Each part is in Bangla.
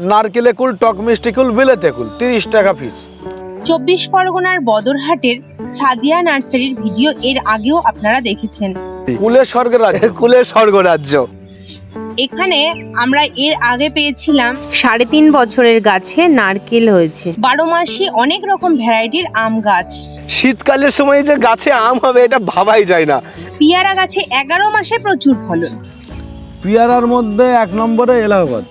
নারকেলে কুল টক মিষ্টি কুল বিলেতে কুল তিরিশ টাকা পিস চব্বিশ পরগনার বদরহাটের সাদিয়া নার্সারির ভিডিও এর আগেও আপনারা দেখেছেন। কুলের স্বর্গের রাজ্য কুলের স্বর্গরাজ্য। এখানে আমরা এর আগে পেয়েছিলাম সাড়ে তিন বছরের গাছে নারকেল হয়েছে। বারো মাসে অনেক রকম ভ্যারাইটির আম গাছ। শীতকালের সময় যে গাছে আম হবে এটা ভাবাই যায় না। পিয়ারা গাছে এগারো মাসে প্রচুর ফলন। পিয়ারার মধ্যে এক নম্বরে এলাহাবাদ।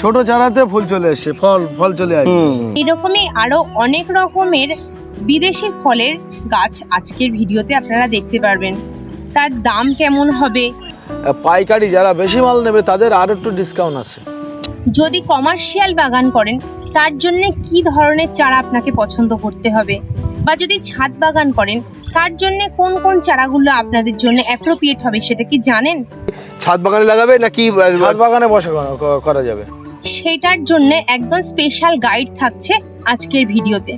ছোট চারাতে ফুল চলে এসছে ফল ফল চলে আসে। এরকমই আরও অনেক রকমের বিদেশি ফলের গাছ আজকের ভিডিওতে আপনারা দেখতে পারবেন। তার দাম কেমন হবে? পাইকারি যারা বেশি মাল নেবে তাদের আর একটু ডিসকাউন্ট আছে। যদি কমার্শিয়াল বাগান করেন তার জন্য কি ধরনের চারা আপনাকে পছন্দ করতে হবে? বা যদি ছাদ বাগান করেন তার জন্য কোন কোন চারাগুলো আপনাদের জন্য অ্যাপ্রোপ্রিয়েট হবে সেটা কি জানেন? ছাদ বাগানে লাগাবে নাকি ছাদ বাগানে বসে করা যাবে। সেটার জন্য একদম স্পেশাল গাইড থাকছে আজকের ভিডিওতে।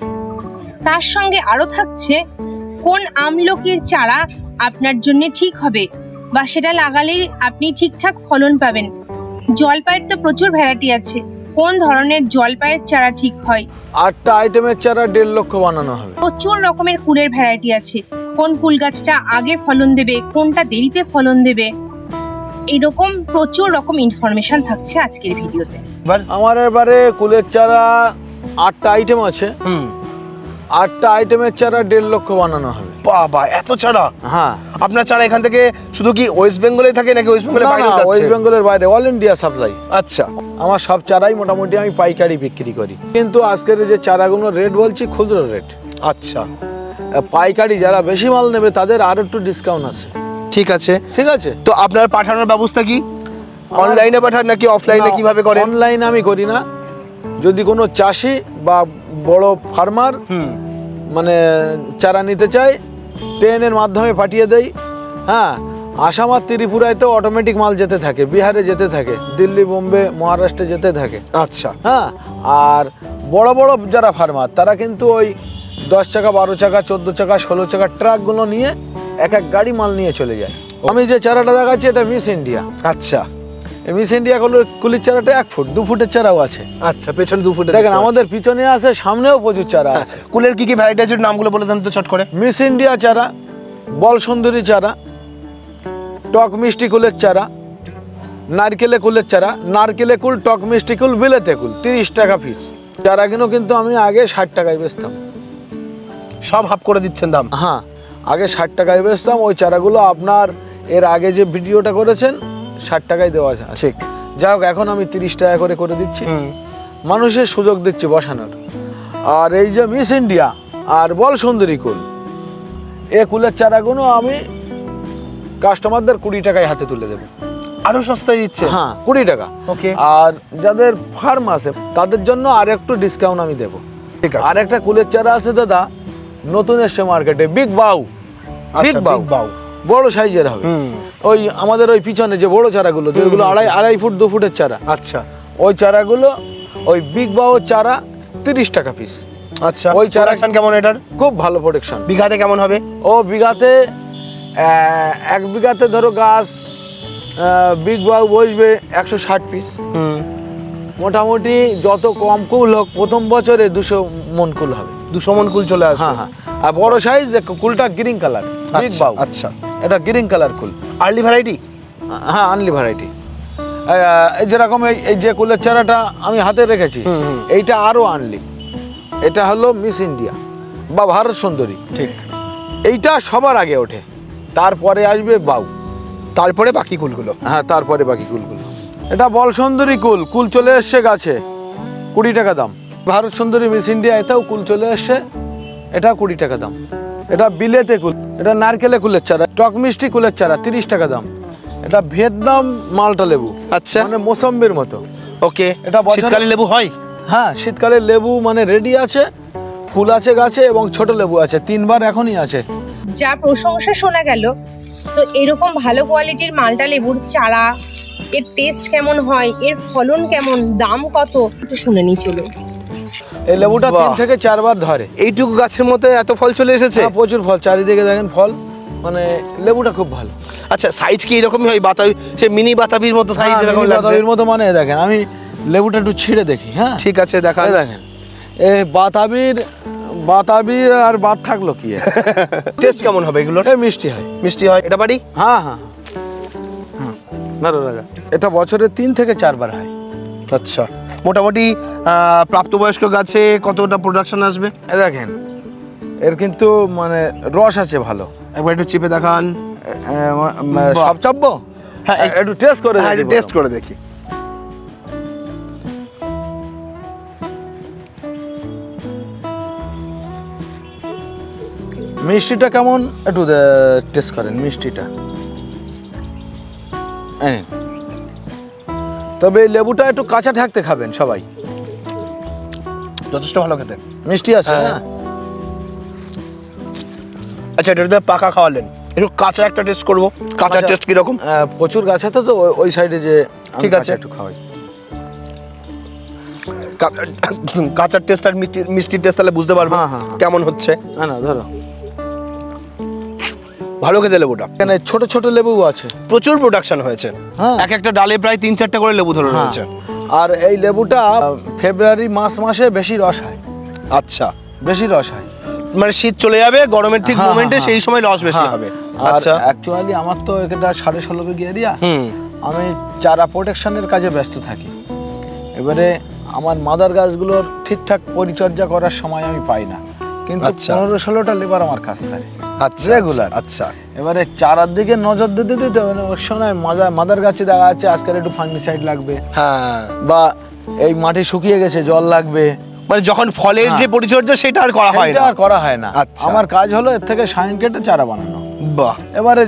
তার সঙ্গে আরও থাকছে কোন আমলকির চারা আপনার জন্য ঠিক হবে বা সেটা লাগালেই আপনি ঠিকঠাক ফলন পাবেন। জলপাইয়ের তো প্রচুর ভ্যারাইটি আছে। কোন ধরনের জলপাইয়ের চারা ঠিক হয়? আটটা আইটেমের চারা দেড় লক্ষ বানানো হবে। প্রচুর রকমের কুলের ভ্যারাইটি আছে। কোন কুল গাছটা আগে ফলন দেবে কোনটা দেরিতে ফলন দেবে? এরকম প্রচুর রকম ইনফরমেশন থাকছে আজকের ভিডিওতে। আমার এবারে কুলের চারা আটটা আইটেম আছে। আটটা আইটেমের চারা দেড় লক্ষ বানানো হবে। বাবা এত ছাড়া হ্যাঁ। আপনার ছাড়া এখান থেকে শুধু কি ওয়েস্ট বেঙ্গলে থাকে নাকি ওয়েস্ট বেঙ্গলে বাইরে ওয়েস্ট বেঙ্গলের বাইরে অল ইন্ডিয়া সাপ্লাই আচ্ছা। আমার সব চারাই মোটামুটি আমি পাইকারি বিক্রি করি। কিন্তু আজকের যে চারাগুলো রেট বলছি খুচরো রেট। আচ্ছা। পাইকারি যারা বেশি মাল নেবে তাদের আর একটু ডিসকাউন্ট আছে। ঠিক আছে। ঠিক আছে। তো আপনার পাঠানোর ব্যবস্থা কি? অনলাইনে পাঠান নাকি অফলাইনে কীভাবে করেন? অনলাইন আমি করি না। যদি কোনো চাষি বা বড় ফার্মার মানে চারা নিতে চায় ট্রেনের মাধ্যমে পাঠিয়ে দেই হ্যাঁ। আসাম আর ত্রিপুরায় তো অটোমেটিক মাল যেতে থাকে বিহারে যেতে থাকে দিল্লি বোম্বে মহারাষ্ট্রে যেতে থাকে। আচ্ছা। হ্যাঁ আর বড় বড় যারা ফার্মার তারা কিন্তু ওই দশ চাকা বারো চাকা চোদ্দ চাকা ষোলো চাকা ট্রাকগুলো নিয়ে এক এক গাড়ি মাল নিয়ে চলে যায়। আমি যে চারাটা দেখাচ্ছি এটা মিস ইন্ডিয়া আচ্ছা। মিস ইন্ডিয়া কুলের কুলির চারাটা এক ফুট দু ফুটের চারাও আছে। আচ্ছা পেছনে দু ফুটে দেখেন আমাদের পিছনে আছে সামনেও প্রচুর চারা আছে। কুলের কি কি ভ্যারাইটি আছে নামগুলো বলে দেন তো চট করে। মিস ইন্ডিয়া চারা বল সুন্দরী চারা টক মিষ্টি কুলের চারা নারকেলে কুলের চারা নারকেলে কুল টক মিষ্টি কুল বিলেতে কুল তিরিশ টাকা পিস চারাগুলো কিন্তু আমি আগে ষাট টাকায় বেচতাম। সব হাফ করে দিচ্ছেন দাম। হ্যাঁ। আগে ষাট টাকায় বেচতাম ওই চারাগুলো আপনার এর আগে যে ভিডিওটা করেছেন ষাট টাকায় দেওয়া যায় ঠিক। যাই হোক এখন আমি তিরিশ টাকা করে করে দিচ্ছি। মানুষের সুযোগ দিচ্ছি বসানোর। আর এই যে মিস ইন্ডিয়া আর বল সুন্দরী কুল এ কুলের চারাগুলো আমি কাস্টমারদের কুড়ি টাকায় হাতে তুলে দেবো। আরও সস্তায় দিচ্ছে? হ্যাঁ কুড়ি টাকা। ওকে। আর যাদের ফার্ম আছে তাদের জন্য আর একটু ডিসকাউন্ট আমি দেবো। ঠিক আছে। আর একটা কুলের চারা আছে দাদা নতুন এসছে মার্কেটে বিগ বাউ বিগ বাউ Big বড় সাইজের হবে। ওই আমাদের ওই পিছনে যে বড় চারাগুলো যেগুলো আড়াই আড়াই ফুট দু ফুটের চারা। আচ্ছা। ওই চারাগুলো ওই বিগ বাউ চারা তিরিশ টাকা পিস আচ্ছা। ওই চারা কেমন এটার? খুব ভালো প্রোটেকশন বিঘাতে কেমন হবে? ও বিঘাতে এক বিঘাতে ধরো গাছ বিগ বাউ বসবে একশো ষাট পিস মোটামুটি যত কম কুল হোক প্রথম বছরে দুশো মন কুল হবে। দুশো মন কুল চলে আসবে। হ্যাঁ হ্যাঁ। আর বড় সাইজ কুলটা গ্রিন কালার বিগ আচ্ছা, বাউ। আচ্ছা। এটা গ্রিন কালার কুল। আর্লি ভ্যারাইটি হ্যাঁ আনলি ভ্যারাইটি যেরকম এই এই যে কুলের চারাটা আমি হাতে রেখেছি। এইটা আরও আনলি এটা হলো মিস ইন্ডিয়া বা ভারত সুন্দরী। ঠিক। এইটা সবার আগে ওঠে। তারপরে আসবে বাউ। তারপরে বাকি কুলগুলো? হ্যাঁ তারপরে বাকি কুলগুলো। এটা বল সুন্দরী কুল। কুল চলে এসছে গাছে। কুড়ি টাকা দাম। ভারত সুন্দরী মিস ইন্ডিয়া এটাও কুল চলে এসছে এটা কুড়ি টাকা দাম। এটা বিলেতে কুল এটা নারকেলে কুলের চারা টক মিষ্টি কুলের চারা তিরিশ টাকা দাম। এটা ভিয়েতনাম মালটা লেবু আচ্ছা। মানে মোসাম্বির মতো। ওকে এটা শীতকালে লেবু হয়? হ্যাঁ শীতকালে লেবু মানে রেডি আছে ফুল আছে গাছে এবং ছোট লেবু আছে তিনবার এখনই আছে। যা প্রশংসা শোনা গেল তো এরকম ভালো কোয়ালিটির মালটা লেবুর চারা এর টেস্ট কেমন হয় এর ফলন কেমন দাম কত একটু শুনে নি চলো এই লেবুটা তিন থেকে চারবার ধরে। এইটুকু গাছের মধ্যে এত ফল চলে এসেছে? হ্যাঁ, প্রচুর ফল। চারিদিকে দেখেন ফল মানে লেবুটা খুব ভালো। আচ্ছা সাইজ কি এরকমই হয়? বাতাবি সে মিনি বাতাবির মতো সাইজ হ্যাঁ, এরকম বাতাবির মতো মানে দেখেন আমি লেবুটা একটু ছিঁড়ে দেখি হ্যাঁ? ঠিক আছে দেখা দেখেন এ বাতাবির বাতাবির আর বাদ থাকল কি টেস্ট কেমন হবে এগুলোর? এ মিষ্টি হয়। মিষ্টি হয়। এটা বাড়ি? হ্যাঁ হ্যাঁ। লাগা। এটা বছরে তিন থেকে চারবার হয়। আচ্ছা। মোটামুটি প্রাপ্তবয়স্ক গাছে কতটা প্রোডাকশন আসবে? দেখেন এর কিন্তু মানে রস আছে ভালো। একবার একটু চিপে দেখান। সব চাপবো? হ্যাঁ, হ্যাঁ একটু টেস্ট করে হ্যাঁ দেখি টেস্ট করে দেখি। মিষ্টিটা কেমন? একটু টেস্ট করেন মিষ্টিটা। নিন। তবে এই লেবুটা একটু কাঁচা থাকতে খাবেন সবাই। যথেষ্ট ভালো খেতে। মিষ্টি আছে হ্যাঁ। না আচ্ছা এটা তো পাকা খাওয়ালেন একটু কাঁচা একটা টেস্ট করব। কাঁচা টেস্ট কীরকম? প্রচুর গাছ আছে তো ওই- সাইডে যে ঠিক আছে। একটু খাওয়াই। কাঁচার টেস্ট আর মিষ্টি মিষ্টির টেস্ট তাহলে বুঝতে পারব হ্যাঁ, হ্যাঁ। কেমন হচ্ছে। না না ধরো। ভালো খেতে লেবুটা। এখানে ছোট ছোট লেবু আছে। প্রচুর প্রোডাকশন হয়েছে। হ্যাঁ। এক একটা ডালে প্রায় তিন চারটে করে লেবু ধরে রয়েছে। আর এই লেবুটা ফেব্রুয়ারি মাস মাসে বেশি রস হয়। আচ্ছা। বেশি রস হয়। মানে শীত চলে যাবে গরমের ঠিক হ্যাঁ, মোমেন্টে হ্যাঁ, সেই সময় লস বেশি হ্যাঁ। হবে। আচ্ছা। অ্যাকচুয়ালি আমার তো এটা সাড়ে ষোলো বিঘি এরিয়া আমি চারা প্রোটেকশনের কাজে ব্যস্ত থাকি। এবারে আমার মাদার গাছগুলোর ঠিকঠাক পরিচর্যা করার সময় আমি পাই না। কিন্তু আচ্ছা। পনেরো ষোলোটা লেবার আমার কাজ করে আচ্ছা Regular. আচ্ছা এবারে চারার দিকে নজর দিতে দিতে মানে ওর সময় মাদার মাদার গাছে দেখা যাচ্ছে আজকের একটু ফাঙ্গিসাইড লাগবে। হ্যাঁ। বা এই মাটি শুকিয়ে গেছে জল লাগবে। মানে যখন ফলের হ্যাঁ। যে পরিচর্যা সেটা আর করা হয় না। আর করা হয় না। আচ্ছা। আমার কাজ হলো এর থেকে সাইন কেটে চারা বানানো। বাহ। এবারে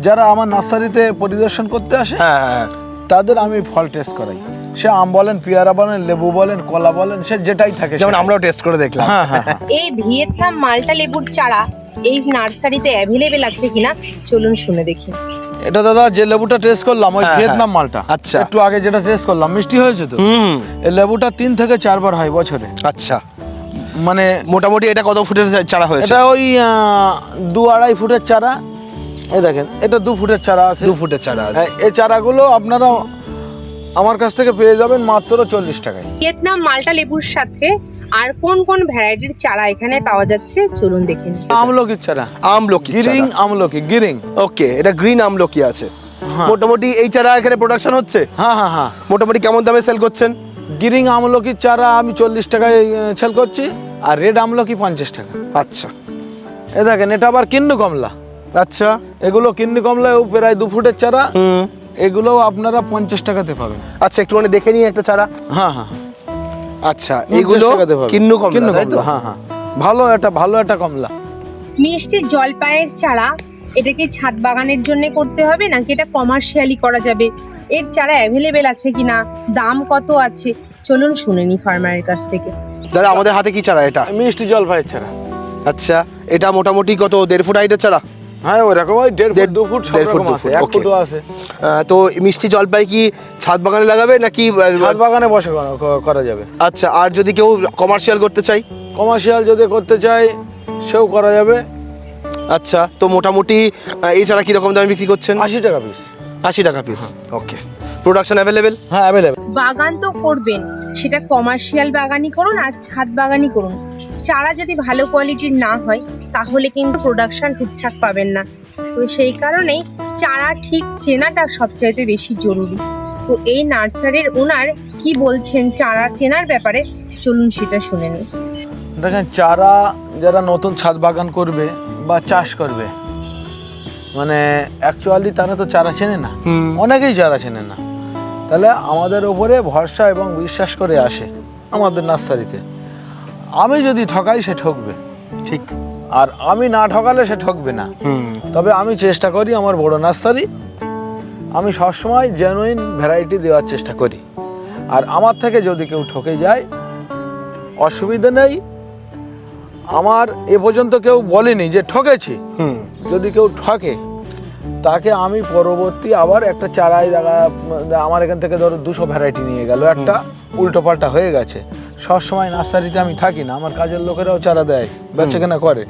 যারা আমার নার্সারিতে পরিদর্শন করতে আসে হ্যাঁ হ্যাঁ। তাদের আমি ফল টেস্ট করাই। সে আম বলেন পেয়ারা বলেন লেবু বলেন কলা বলেন সে যেটাই থাকে যেমন আমরাও টেস্ট করে দেখলাম। হ্যাঁ হ্যাঁ হ্যাঁ। এই ভিয়েতনাম মাল্টা লেবুর চারা এই নার্সারিতে অ্যাভেলেবেল আছে কিনা চলুন শুনে দেখি। এটা দাদা যে লেবুটা টেস্ট করলাম ওই ভিয়েতনাম। মালটা। আচ্ছা। একটু আগে যেটা টেস্ট করলাম মিষ্টি হয়েছে তো? হুম। এই লেবুটা তিন থেকে চারবার হয় বছরে। আচ্ছা। মানে মোটামুটি এটা কত ফুটের চারা হয়েছে? এটা ওই দু আড়াই ফুটের চারা। এই দেখেন এটা দু ফুটের চারা আছে। দু ফুটের চারা আছে। এই চারাগুলো আপনারা আমার কাছ থেকে পেয়ে যাবেন মাত্র চল্লিশ টাকায়। ভিয়েতনাম মাল্টা লেবুর সাথে আর কোন কোন ভ্যারাইটির চারা এখানে পাওয়া যাচ্ছে চলুন দেখে নিই। আমলকির চারা। আমলকি গিরিং আমলকি গিরিং। ওকে এটা গ্রিন আমলকি আছে। হ্যাঁ। মোটামুটি এই চারা এখানে প্রোডাকশন হচ্ছে? হ্যাঁ হ্যাঁ হ্যাঁ। মোটামুটি কেমন দামে সেল করছেন? গিরিং আমলকির চারা আমি চল্লিশ টাকায় সেল করছি আর রেড আমলকি পঞ্চাশ টাকা। আচ্ছা। এ দেখেন এটা আবার কিন্নু কমলা। আচ্ছা। এগুলো কিন্নু কমলাও প্রায় দু ফুটের চারা। হুম। এগুলোও আপনারা পঞ্চাশ টাকাতে পাবেন। আচ্ছা একটুখানি দেখে নিই একটা চারা। হ্যাঁ হ্যাঁ। আচ্ছা এগুলো কিন্নু কম কিন্নু তাই তো? হ্যাঁ হ্যাঁ। ভালো একটা ভালো একটা কমলা। মিষ্টি জলপাইয়ের চারা এটা কি ছাদ বাগানের জন্য করতে হবে নাকি এটা কমার্শিয়ালি করা যাবে? এর চারা অ্যাভেলেবেল আছে কিনা? দাম কত আছে? চলুন শুনে নি ফার্মারের কাছ থেকে। দাদা আমাদের হাতে কি চারা এটা? মিষ্টি জলপাইয়ের চারা। আচ্ছা এটা মোটামুটি কত দেড় ফুট হাইটের চারা? হ্যাঁ ওরকম ওই দেড় ফুট দেড়- দু ফুট সব রকম আছে এক. ফুটও আছে। তো মিষ্টি জলপাই কি ছাদ বাগানে লাগাবে নাকি ছাদ বাগানে বসে করা- যাবে। আচ্ছা আর যদি কেউ কমার্শিয়াল করতে চাই কমার্শিয়াল যদি করতে চাই সেও করা যাবে। আচ্ছা তো মোটামুটি চারা কীরকম দামে বিক্রি করছেন? আশি টাকা পিস আশি টাকা পিস ওকে প্রোডাকশন অ্যাভেলেবেল হ্যাঁ অ্যাভেলেবেল বাগান তো করবেন। সেটা কমার্শিয়াল বাগানই করুন আর ছাদ বাগানই করুন। চারা যদি ভালো কোয়ালিটির না হয় তাহলে কিন্তু প্রোডাকশন ঠিকঠাক পাবেন না। তো সেই কারণেই চারা ঠিক চেনাটা সবচাইতে বেশি জরুরি। তো এই নার্সারির ওনার কি বলছেন চারা চেনার ব্যাপারে চলুন সেটা শুনে নিই। দেখেন চারা যারা নতুন ছাদ বাগান করবে বা চাষ করবে মানে অ্যাকচুয়ালি তারা তো চারা চেনে না। হুম। অনেকেই চারা চেনে না। তাহলে আমাদের ওপরে ভরসা এবং বিশ্বাস করে আসে আমাদের নার্সারিতে। আমি যদি ঠকাই সে ঠকবে ঠিক। আর আমি না ঠকালে সে ঠকবে না। তবে আমি চেষ্টা করি আমার বড় নার্সারি আমি সবসময় জেনুইন ভ্যারাইটি দেওয়ার চেষ্টা করি। আর আমার থেকে যদি কেউ ঠকে যায় অসুবিধা নেই। আমার এ পর্যন্ত কেউ বলেনি যে ঠকেছি। যদি কেউ ঠকে তাকে আমি পরবর্তী আবার একটা চারাই দেখা আমার এখান থেকে ধরো দুশো ভ্যারাইটি নিয়ে গেল। একটা উল্টো পাল্টা হয়ে গেছে। সবসময় নার্সারিতে আমি থাকি না আমার কাজের লোকেরাও চারা দেয় বেচে কেনা করে।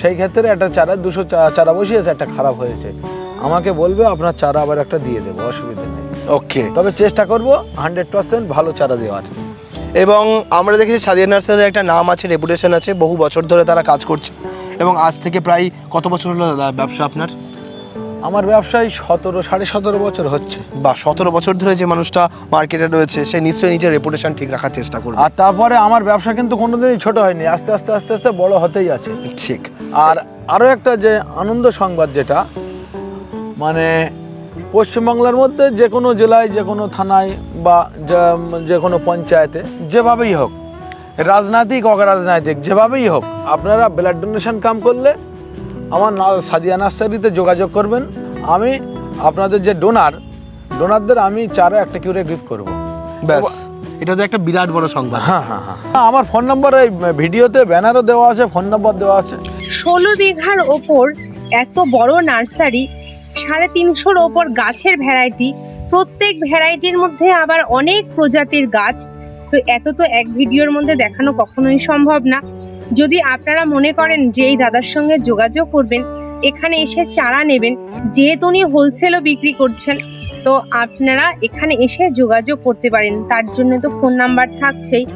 সেই ক্ষেত্রে একটা চারা দুশো চারা বসিয়েছে একটা খারাপ হয়েছে। আমাকে বলবে আপনার চারা আবার একটা দিয়ে দেবো অসুবিধা নেই। ওকে। তবে চেষ্টা করব হান্ড্রেড পার্সেন্ট ভালো চারা দেওয়ার। এবং আমরা দেখেছি সাদিয়া নার্সারির একটা নাম আছে রেপুটেশন আছে বহু বছর ধরে তারা কাজ করছে। এবং আজ থেকে প্রায় কত বছর হলো দাদা ব্যবসা আপনার? আমার ব্যবসায় সতেরো সাড়ে সতেরো বছর হচ্ছে। বা সতেরো বছর ধরে যে মানুষটা মার্কেটে রয়েছে সে নিশ্চয়ই নিজের রেপুটেশন ঠিক রাখার চেষ্টা করবে। আর তারপরে আমার ব্যবসা কিন্তু কোনোদিনই ছোট হয়নি আস্তে আস্তে আস্তে আস্তে বড় হতেই আছে। ঠিক। আর আরও একটা যে আনন্দ সংবাদ যেটা মানে পশ্চিমবাংলার মধ্যে যে কোনো জেলায় যে কোনো থানায় বা যে- কোনো পঞ্চায়েতে যেভাবেই হোক রাজনৈতিক অরাজনৈতিক যেভাবেই হোক আপনারা ব্লাড ডোনেশন কাম করলে আমার না সাদিয়া নার্সারিতে যোগাযোগ করবেন। আমি আপনাদের যে ডোনার ডোনারদের আমি চারা একটা কিউরে গিফট করব। ব্যাস। এটা তো একটা বিরাট বড় সংবাদ। হ্যাঁ হ্যাঁ হ্যাঁ। আমার ফোন নম্বর এই ভিডিওতে ব্যানারও দেওয়া আছে ফোন নম্বর দেওয়া আছে। ষোলো বিঘার ওপর এত বড় নার্সারি সাড়ে তিনশোর ওপর গাছের ভ্যারাইটি প্রত্যেক ভ্যারাইটির মধ্যে আবার অনেক প্রজাতির গাছ। তো এত তো এক ভিডিওর মধ্যে দেখানো কখনোই সম্ভব না। যদি আপনারা মনে করেন যে এই দাদার সঙ্গে যোগাযোগ করবেন, এখানে এসে চারা নেবেন, যেহেতু উনি হোলসেলও বিক্রি করছেন, তো আপনারা এখানে এসে যোগাযোগ করতে পারেন। তার জন্য তো ফোন নাম্বার থাকছেই।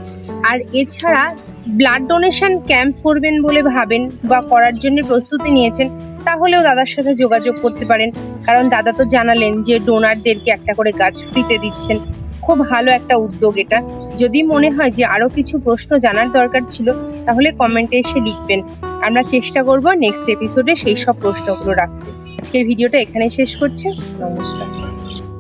আর এছাড়া ব্লাড ডোনেশন ক্যাম্প করবেন বলে ভাবেন বা করার জন্য প্রস্তুতি নিয়েছেন, তাহলেও দাদার সাথে যোগাযোগ করতে পারেন। কারণ দাদা তো জানালেন যে ডোনারদেরকে একটা করে গাছ ফ্রিতে দিচ্ছেন। খুব ভালো একটা উদ্যোগ এটা। যদি মনে হয় যে আরও কিছু প্রশ্ন জানার দরকার ছিল, তাহলে কমেন্টে এসে লিখবেন। আমরা চেষ্টা করব নেক্সট এপিসোডে সেই সব প্রশ্নগুলো রাখতে। আজকের ভিডিওটা এখানে শেষ করছে। নমস্কার।